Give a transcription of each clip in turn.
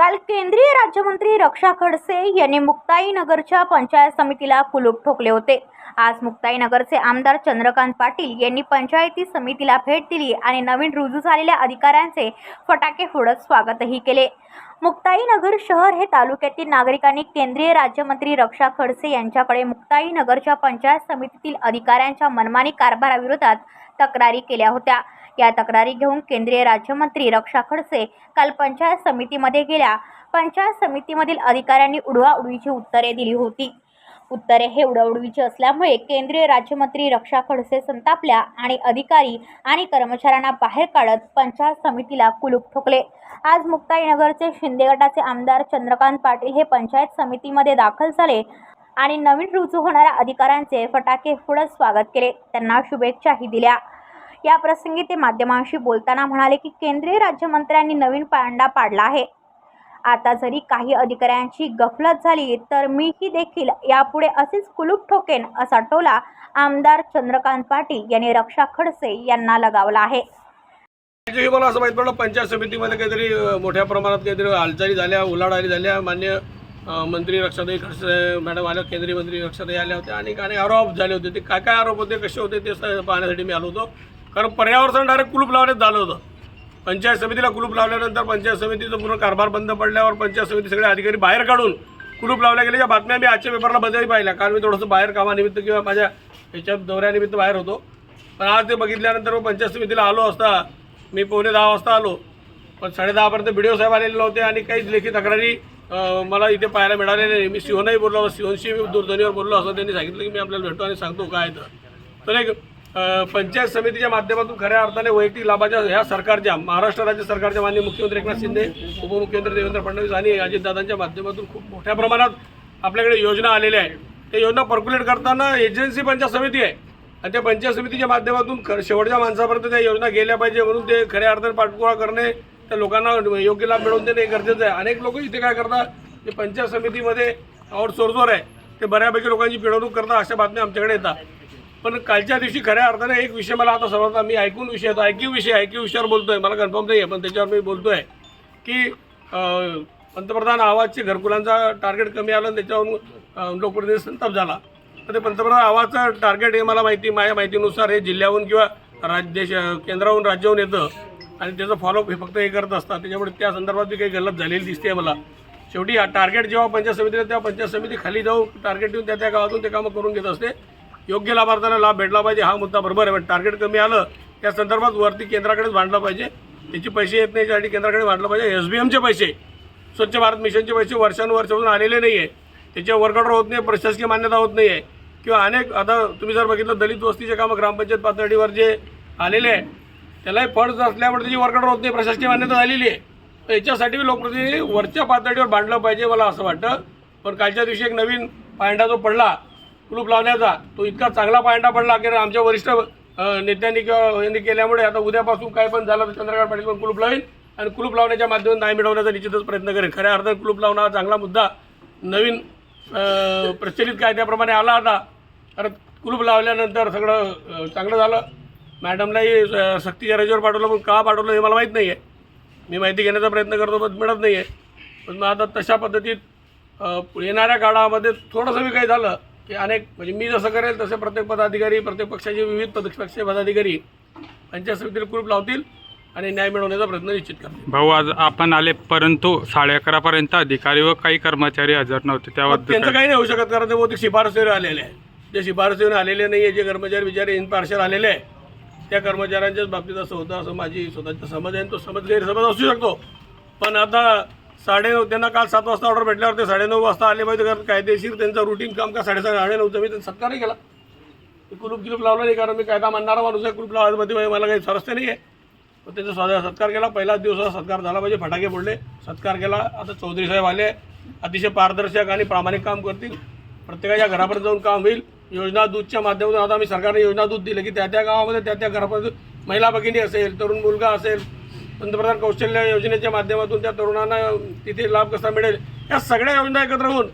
काल केंद्रीय राज्यमंत्री रक्षा खडसे यांनी मुक्ताईनगरच्या पंचायत समितीला कुलूप ठोकले होते. आज मुक्ताईनगरचे आमदार चंद्रकांत पाटील यांनी पंचायती समितीला भेट दिली आणि नवीन रुजू झालेल्या अधिकाऱ्यांचे फटाके फोडत स्वागतही केले. मुक्ताईनगर शहर हे तालुक्यातील नागरिकांनी केंद्रीय राज्यमंत्री रक्षा खडसे यांच्याकडे मुक्ताईनगरच्या पंचायत समितीतील अधिकाऱ्यांच्या मनमानी कारभाराविरोधात तक्रारी केल्या होत्या. या तक्रारी घेऊन केंद्रीय राज्यमंत्री रक्षा खडसे काल पंचायत समितीमध्ये गेल्या. पंचायत समितीमधील अधिकाऱ्यांनी उडवाउडवीची उत्तरे दिली होती. उत्तरे हे उडवडवीची असल्यामुळे केंद्रीय राज्यमंत्री रक्षा खडसे संतापल्या आणि अधिकारी आणि कर्मचाऱ्यांना बाहेर काढत पंचायत समितीला कुलूप ठोकले. आज मुक्ताईनगरचे शिंदे गटाचे आमदार चंद्रकांत पाटील हे पंचायत समितीमध्ये दाखल झाले आणि नवीन रुजू होणाऱ्या अधिकाऱ्यांचे फटाके फुडत स्वागत केले. त्यांना शुभेच्छाही दिल्या. या प्रसंगी ते माध्यमांशी बोलताना म्हणाले की केंद्रीय राज्यमंत्र्यांनी नवीन पांडा पाडला आहे. आता जरी काही अधिकाऱ्यांची गफलत झाली तर मीही देखील यापुढे असेच कुलूप ठोकेन असा टोला आमदार चंद्रकांत पाटील यांनी रक्षा खडसे यांना लगावला आहे. मला असं माहीत पडलं पंचायत समितीमध्ये काहीतरी मोठ्या प्रमाणात काहीतरी हालचाली झाल्या उलाढाली झाल्या. मान्य मंत्री रक्षाताई खडसे मॅडम आल्या केंद्रीय मंत्री रक्षाताई आल्या होत्या. आणि काही आरोप झाले होते. ते काय काय आरोप होते कसे होते ते पाहण्यासाठी मी आलो होतो. कारण पर्यावरण डायरेक्ट कुलूप लावण्यात झालं होतं. पंचायत समितीला कुलूप लावल्यानंतर पंचायत समितीचा पूर्ण कारभार बंद पडल्यावर पंचायत समिती सगळे अधिकारी बाहेर काढून कुलूप लावल्या गेल्या. या बातम्या मी आजच्या पेपरला बदलही पाहिल्या. कारण मी थोडंसं बाहेर कामानिमित्त किंवा माझ्या ह्याच्या दौऱ्यानिमित्त बाहेर होतो. पण आज ते बघितल्यानंतर मग पंचायत समितीला आलो असता मी पावणे दहा वाजता आलो. पण साडेदहापर्यंत बी डी ओ साहेब आलेले नव्हते आणि काहीच लेखी तक्रारी मला इथे पाहायला मिळाले नाही. मी सिंहनही बोललो सिंहनशी मी दूरध्वनीवर बोललो असं त्यांनी सांगितलं की मी आपल्याला भेटतो आणि सांगतो काय तर. तर एक पंचायत समितीच्या माध्यमातून खऱ्या अर्थाने वैयक्तिक लाभाच्या ह्या सरकारच्या महाराष्ट्र राज्य सरकारच्या माननीय मुख्यमंत्री एकनाथ शिंदे उपमुख्यमंत्री देवेंद्र फडणवीस आणि अजितदादांच्या माध्यमातून खूप मोठ्या प्रमाणात आपल्याकडे योजना आलेल्या आहेत. त्या योजना पर्क्युलेट करताना एजन्सी पंचायत समिती आहे. आणि त्या पंचायत समितीच्या माध्यमातून शेवटच्या माणसापर्यंत त्या योजना गेल्या पाहिजे म्हणून ते खऱ्या अर्थाने पाठपुरावा करणे त्या लोकांना योग्य लाभ मिळवून देणे गरजेचं आहे. अनेक लोक इथे काय करतात ते पंचायत समितीमध्ये आउटसोर्सवर आहे. ते बऱ्यापैकी लोकांची पिळवणूक करतात अशा बातम्या आमच्याकडे येतात. पण कालच्या दिवशी खऱ्या अर्थाने एक विषय मला आता समजला. मी ऐकून विषय होता ऐकीव विषय ऐकीव विषयावर बोलतोय. मला कन्फर्म नाही आहे पण त्याच्यावर मी बोलतोय की पंतप्रधान आवाजचे घरकुलांचा टार्गेट कमी आलं आणि त्याच्यावरून लोकप्रतिनिधी संताप झाला. तर ते पंतप्रधान आवाजचं टार्गेट हे मला माहिती माझ्या माहितीनुसार हे जिल्ह्याहून किंवा राज्य देश केंद्राहून राज्याहून येतं. आणि त्याचं फॉलोअप हे फक्त हे करत असतात. त्याच्यामुळे त्या संदर्भात बी काही गलत झालेली दिसते मला. शेवटी टार्गेट जेव्हा पंचायत समितीला तेव्हा पंचायत समिती खाली जाऊन टार्गेट देऊन त्या त्या गावातून ते कामं करून घेत असते. योग्य लाभार्थ्यांना लाभ भेटला पाहिजे हा मुद्दा बरोबर आहे. पण टार्गेट कमी आलं त्या संदर्भात वरती केंद्राकडेच मांडलं पाहिजे. त्याचे पैसे येत नाही यासाठी केंद्राकडे मांडलं पाहिजे. एस बी एमचे पैसे स्वच्छ भारत मिशनचे पैसे वर्षानुवर्षापासून आलेले नाही आहे त्याच्या वर्कडवर होत नाही प्रशासकीय मान्यता होत नाही आहे किंवा अनेक आता तुम्ही जर बघितलं दलित वस्तीचे कामं ग्रामपंचायत पातळीवर जे आलेले आहे त्यालाही फंड असल्यामुळे त्याची वर्कडवर होत नाही प्रशासकीय मान्यता झालेली आहे. तर याच्यासाठी लोकप्रतिनिधी वरच्या पातळीवर बांधलं पाहिजे मला असं वाटतं. पण कालच्या दिवशी एक नवीन पायंडा जो पडला कुलूप लावण्याचा. तो इतका चांगला पायंडा पडला की आमच्या वरिष्ठ नेत्यांनी किंवा यांनी केल्यामुळे आता उद्यापासून काय पण झालं तर चंद्रकांत पाटील पण कुलूप लावेल आणि कुलूप लावण्याच्या माध्यमातून न्याय मिळवण्याचा निश्चितच प्रयत्न करेल. खऱ्या अर्थात कुलूप लावणं हा चांगला मुद्दा. नवीन प्रचलित कायद्याप्रमाणे आला होता तर कुलूप लावल्यानंतर सगळं चांगलं झालं. मॅडमलाही सक्तीच्या रजेवर पाठवलं पण का पाठवलं हे मला माहीत नाही आहे मी माहिती घेण्याचा प्रयत्न करतो पण मिळत नाही आहे पण मग आता तशा पद्धतीत येणाऱ्या काळामध्ये थोडंसं बी काही झालं की अनेक म्हणजे मी जसं करेल तसे प्रत्येक पदाधिकारी प्रत्येक पक्षाचे विविध पद पक्ष पदाधिकारी पंचायत समितीला कुलूप लावतील आणि न्याय मिळवण्याचा प्रयत्न निश्चित करतील. भाऊ आज आपण आले परंतु साडे अकरा पर्यंत अधिकारी व काही कर्मचारी हजर नव्हते. त्याबद्दल त्यांचं काय? काही नाही होऊ शकत कारण ते बहुतेक शिफारसीवर आलेले आहे जे शिफारसीवर आलेले नाही आहे जे कर्मचारी बिचारे इन पार्शल आलेले आहे त्या कर्मचाऱ्यांच्याच बाबतीत असं होतं असं माझी स्वतःचा समज आहे आणि तो समज गैरसमज असू शकतो. पण आता साडेनऊ त्यांना काल सात वाजता ऑर्डर भेटल्यावर ते साडेनऊ वाजता आले पाहिजे कारण कायदेशीर त्यांचं रुटीन काम का साडेसात साडेनऊचं मी त्यांना सत्कारही केला. कुलूप किलूप लावला नाही कारण मी कायदा मानणारा माणूस आहे. कुलूप लावायमध्ये मला काही स्वारस्य नाही आहे पण त्याचा स्वतः सत्कार केला. पहिलाच दिवसाचा सत्कार झाला पाहिजे. फटाके फोडले. सत्कार केला. आता चौधरी साहेब आले. अतिशय पारदर्शक आणि प्रामाणिक काम करतील. प्रत्येकाच्या घरापर्यंत जाऊन काम होईल. योजना दूधच्या माध्यमातून आता मी सरकारने योजना दूध दिलं की त्या त्या गावामध्ये त्या त्या घरापर्यंत महिला भगिनी असेल तरुण मुलगा असेल पंतप्रधान कौशल्य योजनेच्या माध्यमातून त्या तरुणांना तिथे लाभ कसा मिळेल? या सगळ्या योजना एकत्र होऊन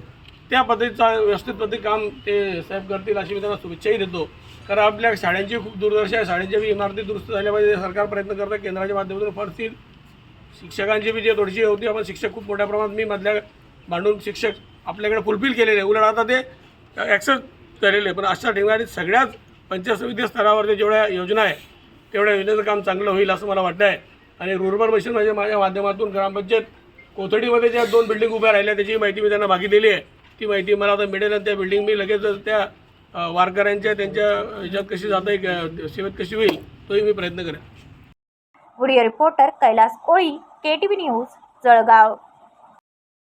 त्या पद्धतीचा व्यवस्थित पद्धती काम ते साहेब करतील अशी मी त्यांना शुभेच्छाही देतो. कारण आपल्या शाळांची खूप दूरदर्शी आहे. शाळेच्या बी इमारती दुरुस्त झाल्या पाहिजे. सरकार प्रयत्न करतं. केंद्राच्या माध्यमातून फरतील शिक्षकांची बी जे थोडीशी होती. आपण शिक्षक खूप मोठ्या प्रमाणात मी मधल्या भांडून शिक्षक आपल्याकडे फुलफिल केलेले आहे. उलट आता ते ॲक्सेप्ट केलेले आहे पण अशा ठिकाणी सगळ्याच पंचायत समिती स्तरावरती जेवढ्या योजना आहे तेवढ्या योजनेचं काम चांगलं होईल असं मला वाटतं आहे आणि रुर्बन मशीन म्हणजे माझ्या माध्यमातून ग्रामपंचायत कोथडीमध्ये ज्या दोन बिल्डिंग उभ्या राहिल्या त्याची माहिती मी त्यांना मागितलेली आहे. ती माहिती मला आता मिळेल आणि त्या बिल्डिंग मी लगेच त्या वारकऱ्यांच्या त्यांच्या ह्याच्यात कशी जाता येईल सेवेत कशी होईल तोही मी प्रयत्न करेन. Video reporter Kailas Koli K news Jalgaon.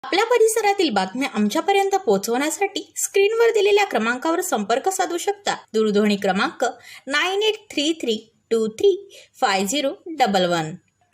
आपल्या परिसरातील बातम्या आमच्यापर्यंत पोहोचवण्यासाठी स्क्रीनवर दिलेल्या क्रमांकावर संपर्क साधू शकता. दूरध्वनी क्रमांक nine eight three three two three five zero double one.